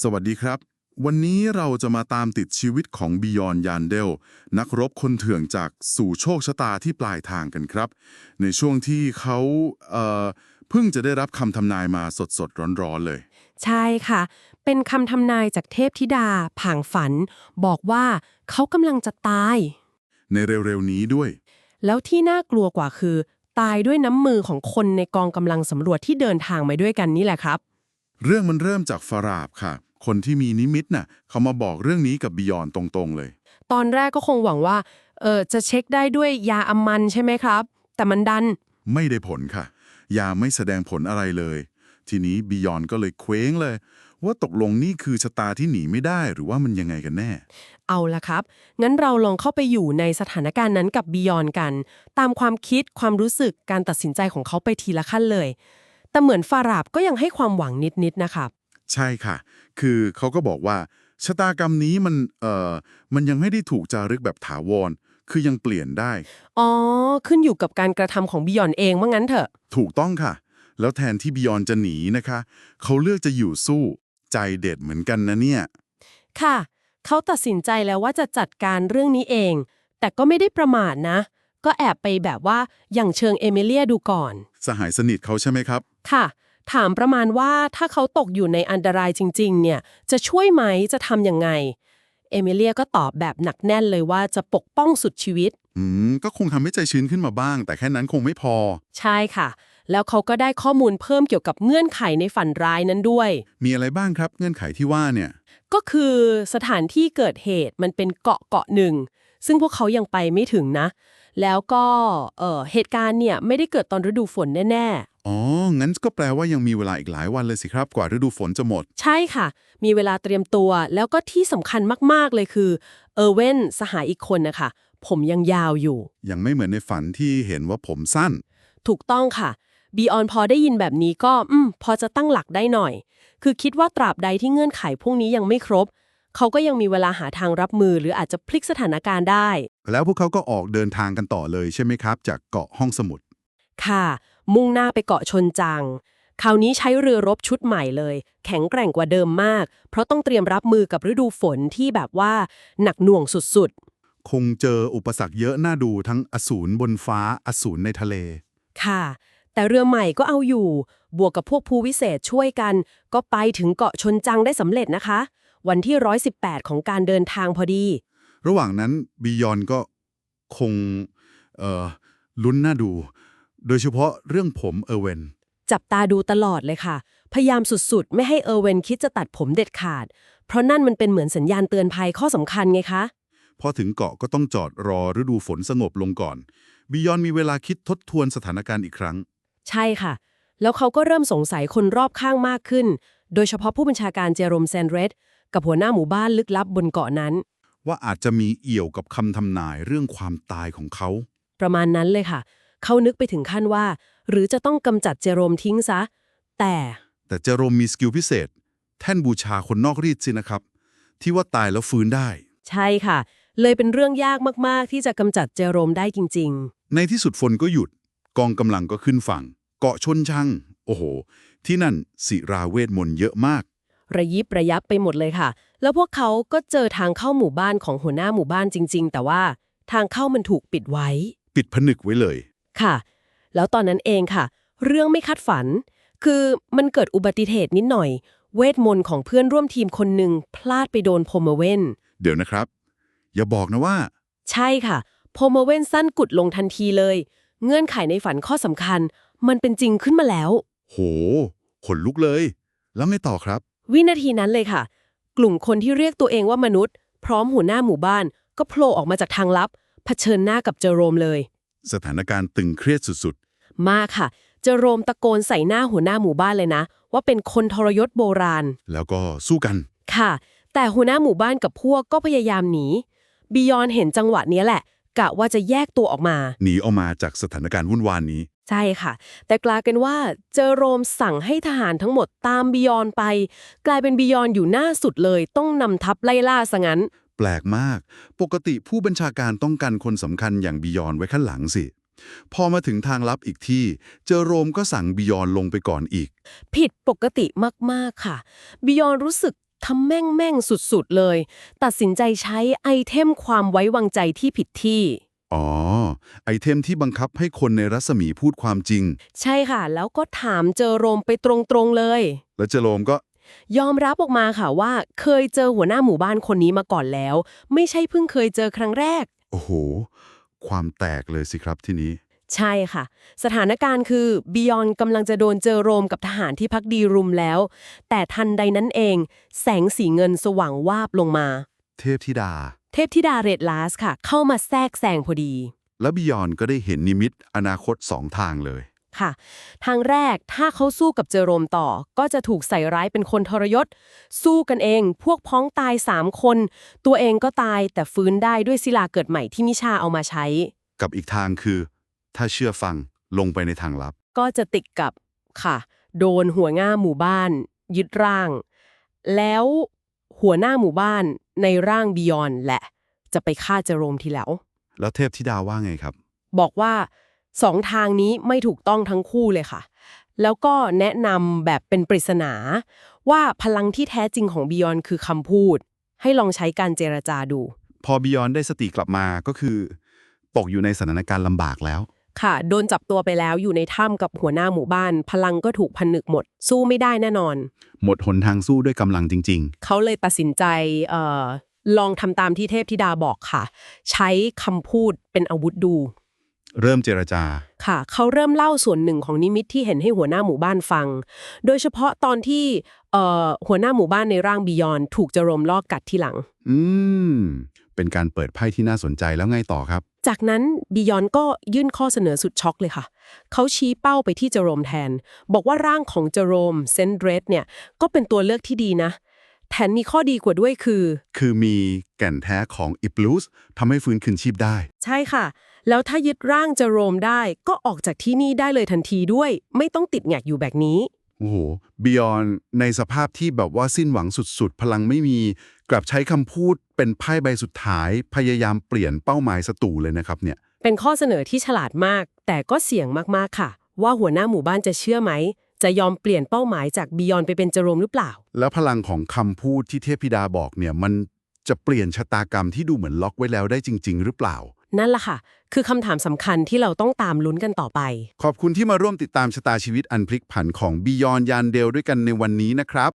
สวัสดีครับ วันนี้เราจะมาตามติดชีวิตของบิยอนยานเดล นักรบคนเถื่อนจากสู่โชคชะตาที่ปลายทางกันครับ ในช่วงที่เขาเอ่อเพิ่งจะได้รับคำทำนายมาสดๆ ร้อนๆเลย ใช่ค่ะ เป็นคำทำนายจากเทพธิดา ผางฝัน บอกว่าเขากำลังจะตาย ในเร็วๆนี้ด้วย แล้วที่น่ากลัวกว่าคือ ตายด้วยน้ำมือของคนในกองกำลังสำรวจที่เดินทางมาด้วยกันนี่แหละครับ เรื่องมันเริ่มจากฟาราบค่ะ คนที่มีนิมิตน่ะเขามาบอกเรื่องนี้กับบิยอนตรงๆเลย ตอนแรกก็คงหวังว่าเออจะเช็คได้ด้วยยาอำมันใช่ไหมครับ แต่มันดันไม่ได้ผลค่ะ ยาไม่แสดงผลอะไรเลย ทีนี้บิยอนก็เลยเคว้งเลย ว่าตกลงนี่คือชะตาที่หนีไม่ได้หรือว่ามันยังไงกันแน่ เอาละครับ งั้นเราลองเข้าไปอยู่ในสถานการณ์นั้นกับบียอนกัน ตามความคิดความรู้สึกการตัดสินใจของเขาไปทีละขั้นเลย แต่เหมือนฟาราบก็ยังให้ความหวังนิดๆนะครับใช่ค่ะ คือเขาก็บอกว่าชะตากรรมนี้มันเอ่อมันยังไม่ได้ถูกจารึกแบบถาวร คือยังเปลี่ยนได้ อ๋อ ขึ้นอยู่กับการกระทำของบียอนเองว่างั้นเถอะ ถูกต้องค่ะ แล้วแทนที่บิยอนจะหนีนะคะ เขาเลือกจะอยู่สู้ใจเด็ดเหมือนกันนะเนี่ย ค่ะ เขาตัดสินใจแล้วว่าจะจัดการเรื่องนี้เอง แต่ก็ไม่ได้ประมาทนะ ก็แอบไปแบบว่าอย่างเชิงเอมิเลียดูก่อน สหายสนิทเขาใช่ไหมครับ ค่ะ ถามประมาณว่าถ้าเขาตกอยู่ในอันตรายจริง ๆ เนี่ย จะช่วยไหมจะทำยังไง เอมิเลียก็ตอบแบบหนักแน่นเลยว่าจะปกป้องสุดชีวิต อืม ก็คงทำให้ใจชื้นขึ้นมาบ้าง แต่แค่นั้นคงไม่พอ ใช่ค่ะ แล้วเขาก็ได้ข้อมูลเพิ่มเกี่ยวกับเงื่อนไขในฝันร้ายนั้นด้วย มีอะไรบ้างครับเงื่อนไขที่ว่าเนี่ย ก็คือสถานที่เกิดเหตุมันเป็นเกาะเกาะหนึ่ง ซึ่งพวกเขายังไปไม่ถึงนะ แล้วก็เอ่อเหตุการณ์เนี่ยไม่ได้เกิดตอนฤดูฝนแน่ อ๋อ งั้นก็แปลว่ายังมีเวลาอีกหลายวันเลยสิครับ กว่าฤดูฝนจะหมดๆใช่ค่ะ มีเวลาเตรียมตัว แล้วก็ที่สำคัญมาก ๆ เลยคือ เออร์เวนสหายอีกคนนะคะ ผมยังยาวอยู่ ยังไม่เหมือนในฝันที่เห็นว่าผมสั้น ถูกต้องค่ะ บีออนพอได้ยินแบบนี้ก็ อืม พอจะตั้งหลักได้หน่อย คือคิดว่าตราบใดที่เงื่อนไขพวกนี้ยังไม่ครบ เขาก็ยังมีเวลาหาทางรับมือหรืออาจจะพลิกสถานการณ์ได้ แล้วพวกเขาก็ออกเดินทางกันต่อเลยใช่ไหมครับ จากเกาะห้องสมุด ค่ะ มุ่งหน้าไปเกาะชนจัง คราวนี้ใช้เรือรบชุดใหม่เลย แข็งแกร่งกว่าเดิมมาก เพราะต้องเตรียมรับมือกับฤดูฝนที่แบบว่าหนักหน่วงสุดคงเจออุปสรรคเยอะน่าดูทั้งอสูรบนฟ้าอสูรในทะเลๆค่ะ แต่เรือใหม่ก็เอาอยู่ บวกกับพวกภูวิเศษช่วยกัน ก็ไปถึงเกาะชนจังได้สำเร็จนะคะ วันที่ 118 ของการเดินทางพอดี ระหว่างนั้นบียอนก็คง เอ่อลุ้นน่าดู โดยเฉพาะเรื่องผมเออร์เวน จับตาดูตลอดเลยค่ะ พยายามสุดๆ ไม่ให้เออร์เวนคิดจะตัดผมเด็ดขาด เพราะนั่นมันเป็นเหมือนสัญญาณเตือนภัยข้อสำคัญไงคะ พอถึงเกาะก็ต้องจอดรอฤดูฝนสงบลงก่อนบียอนมีเวลาคิดทบทวนสถานการณ์อีกครั้ง ใช่ค่ะ แล้วเขาก็เริ่มสงสัยคนรอบข้างมากขึ้น โดยเฉพาะผู้บัญชาการเจอโรมแซนเรดกับหัวหน้าหมู่บ้านลึกลับบนเกาะนั้น ว่าอาจจะมีเอี่ยวกับคำทำนายเรื่องความตายของเขา ประมาณนั้นเลยค่ะ เขานึกไปถึงขั้นว่า หรือจะต้องกำจัดเจอโรมทิ้งซะ แต่ แต่เจอโรมมีสกิลพิเศษ แท่นบูชาคนนอกรีดสินะครับ ที่ว่าตายแล้วฟื้นได้ ใช่ค่ะ เลยเป็นเรื่องยากมากๆ ที่จะกำจัดเจอโรมได้จริง ๆ ในที่สุดฝนก็หยุด กองกำลังก็ขึ้นฝั่ง เกาะชนชัง โอ้โห ที่นั่นศิราเวทมนต์เยอะมาก ระยิบระยับไปหมดเลยค่ะ แล้วพวกเขาก็เจอทางเข้าหมู่บ้านของหัวหน้าหมู่บ้านจริง ๆ แต่ว่าทางเข้ามันถูกปิดไว้ ปิดผนึกไว้เลย ค่ะ แล้วตอนนั้นเองค่ะ เรื่องไม่คาดฝัน คือมันเกิดอุบัติเหตุนิดหน่อย เวทมนต์ของเพื่อนร่วมทีมคนหนึ่งพลาดไปโดนโพมเวนเดี๋ยวนะครับ อย่าบอกนะว่า ใช่ค่ะโพมเวนสั้นกุดลงทันทีเลย เงื่อนไขในฝันข้อสำคัญ มันเป็นจริงขึ้นมาแล้ว โหขนลุกเลย แล้วไงต่อครับ วินาทีนั้นเลยค่ะ กลุ่มคนที่เรียกตัวเองว่ามนุษย์ พร้อมหัวหน้าหมู่บ้าน ก็โผล่ออกมาจากทางลับเผชิญหน้ากับเจอโรมเลย สถานการณ์ตึงเครียดสุดมากค่ะ เจอโรมตะโกนใส่หน้าหัวหน้าหมู่บ้านเลยนะ ว่าเป็นคนทรยศโบราณ ๆ แล้วก็สู้กัน ค่ะ แต่หัวหน้าหมู่บ้านกับพวกก็พยายามหนีบิยอนเห็นจังหวะเนี้ยแหละ กะว่าจะแยกตัวออกมา หนีออกมาจากสถานการณ์วุ่นวานนี้ ใช่ค่ะ แต่กลายเป็นว่าเจอโรมสั่งให้ทหารทั้งหมดตามบิยอนไป กลายเป็นบิยอนอยู่หน้าสุดเลย ต้องนำทัพไล่ล่าซะงั้นแปลกมาก ปกติผู้บัญชาการต้องกันคนสำคัญอย่างบิยอนไว้ข้างหลังสิ พอมาถึงทางลับอีกที่เจอโรมก็สั่งบิยอนลงไปก่อนอีก ผิดปกติมากๆค่ะ บิยอนรู้สึกทำแม่งแม่งๆสุดๆเลย ตัดสินใจใช้ไอเทมความไว้วางใจที่ผิดที่ อ๋อ ไอเทมที่บังคับให้คนในรัศมีพูดความจริง ใช่ค่ะ แล้วก็ถามเจอโรมไปตรงๆเลย และเจโรมก็ ยอมรับออกมาค่ะว่า เคยเจอหัวหน้าหมู่บ้านคนนี้มาก่อนแล้ว ไม่ใช่เพิ่งเคยเจอครั้งแรก โอ้โห ความแตกเลยสิครับที่นี้ ใช่ค่ะ สถานการณ์คือบิยอนกำลังจะโดนเจอโรมกับทหารที่พักดีรุมแล้ว แต่ทันใดนั้นเอง แสงสีเงินสว่างวาบลงมา เทพธิดา เทพธิดาเรดลาสค่ะ เข้ามาแทรกแซงพอดี และบิยอนก็ได้เห็นนิมิตอนาคตสองทางเลย ค่ะ ทางแรกถ้าเขาสู้กับเจอโรมต่อ ก็จะถูกใส่ร้ายเป็นคนทรยศ สู้กันเอง พวกพ้องตายสามคน ตัวเองก็ตายแต่ฟื้นได้ด้วยศิลาเกิดใหม่ที่มิชาเอามาใช้ กับอีกทางคือ ถ้าเชื่อฟังลงไปในทางลับ ก็จะติดกับค่ะ โดนหัวหน้าหมู่บ้าน ยึดร่าง แล้วหัวหน้าหมู่บ้านในร่างบิยอนแหละ จะไปฆ่าเจอโรมทีแล้ว แล้วเทพธิดาว่าไงครับ บอกว่า สองทางนี้ไม่ถูกต้องทั้งคู่เลยค่ะ แล้วก็แนะนำแบบเป็นปริศนา ว่าพลังที่แท้จริงของบิยอนคือคำพูด ให้ลองใช้การเจรจาดู พอบิยอนได้สติกลับมาก็คือ ตกอยู่ในสถานการณ์ลำบากแล้ว ค่ะ โดนจับตัวไปแล้วอยู่ในถ้ำกับหัวหน้าหมู่บ้าน พลังก็ถูกพันนึกหมด สู้ไม่ได้แน่นอน หมดหนทางสู้ด้วยกำลังจริงเขาเลยตัดสินใจเอ่อลองทำตามที่เทพธิดาบอกค่ะ ใช้คำพูดเป็นอาวุธดูๆ เริ่มเจรจา ค่ะ เขาเริ่มเล่าส่วนหนึ่งของนิมิตที่เห็นให้หัวหน้าหมู่บ้านฟัง โดยเฉพาะตอนที่เอ่อหัวหน้าหมู่บ้านในร่างบิยอนถูกจรมลอกกัดที่หลัง อืม เป็นการเปิดไพ่ที่น่าสนใจแล้วไงต่อครับ จากนั้นบิยอนก็ยื่นข้อเสนอสุดช็อกเลยค่ะ เขาชี้เป้าไปที่เจโรมแทน บอกว่าร่างของเจโรมเซนเดรสเนี่ยก็เป็นตัวเลือกที่ดีนะ แถมมีข้อดีกว่าด้วยคือ คือมีแก่นแท้ของอิบลูสทำให้ฟื้นคืนชีพได้ ใช่ค่ะ แล้วถ้ายึดร่างเจโรมได้ ก็ออกจากที่นี่ได้เลยทันทีด้วย ไม่ต้องติดแงกอยู่แบบนี้ โอ้โหบิยอนในสภาพที่แบบว่าสิ้นหวังสุดๆ พลังไม่มี กลับใช้คำพูดเป็นไพ่ใบสุดท้าย พยายามเปลี่ยนเป้าหมายศัตรูเลยนะครับเนี่ย เป็นข้อเสนอที่ฉลาดมาก แต่ก็เสี่ยงมากๆค่ะ ว่าหัวหน้าหมู่บ้านจะเชื่อไหม จะยอมเปลี่ยนเป้าหมายจากบิยอนไปเป็นเจโรมหรือเปล่า แล้วพลังของคำพูดที่เทพธิดาบอกเนี่ยมันจะเปลี่ยนชะตากรรมที่ดูเหมือนล็อกไว้แล้วได้จริง ๆ หรือเปล่า นั่นแหละค่ะ คือคำถามสำคัญที่เราต้องตามลุ้นกันต่อไป ขอบคุณที่มาร่วมติดตามชะตาชีวิตอันพลิกผันของบิยอนยานเดลด้วยกันในวันนี้นะครับ